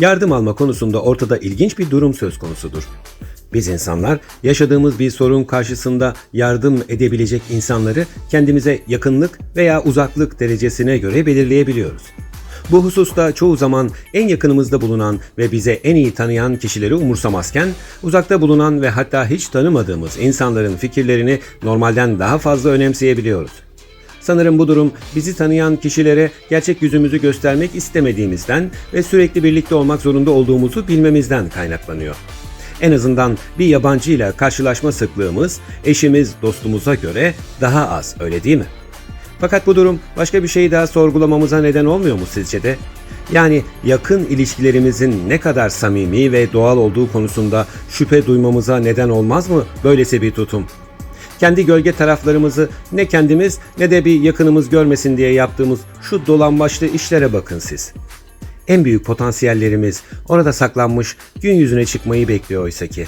Yardım alma konusunda ortada ilginç bir durum söz konusudur. Biz insanlar yaşadığımız bir sorun karşısında yardım edebilecek insanları kendimize yakınlık veya uzaklık derecesine göre belirleyebiliyoruz. Bu hususta çoğu zaman en yakınımızda bulunan ve bize en iyi tanıyan kişileri umursamazken, uzakta bulunan ve hatta hiç tanımadığımız insanların fikirlerini normalden daha fazla önemseyebiliyoruz. Sanırım bu durum bizi tanıyan kişilere gerçek yüzümüzü göstermek istemediğimizden ve sürekli birlikte olmak zorunda olduğumuzu bilmemizden kaynaklanıyor. En azından bir yabancıyla karşılaşma sıklığımız eşimiz, dostumuza göre daha az, öyle değil mi? Fakat bu durum başka bir şeyi daha sorgulamamıza neden olmuyor mu sizce de? Yani yakın ilişkilerimizin ne kadar samimi ve doğal olduğu konusunda şüphe duymamıza neden olmaz mı böylesi bir tutum? Kendi gölge taraflarımızı ne kendimiz ne de bir yakınımız görmesin diye yaptığımız şu dolambaçlı işlere bakın siz. En büyük potansiyellerimiz orada saklanmış gün yüzüne çıkmayı bekliyor oysa ki.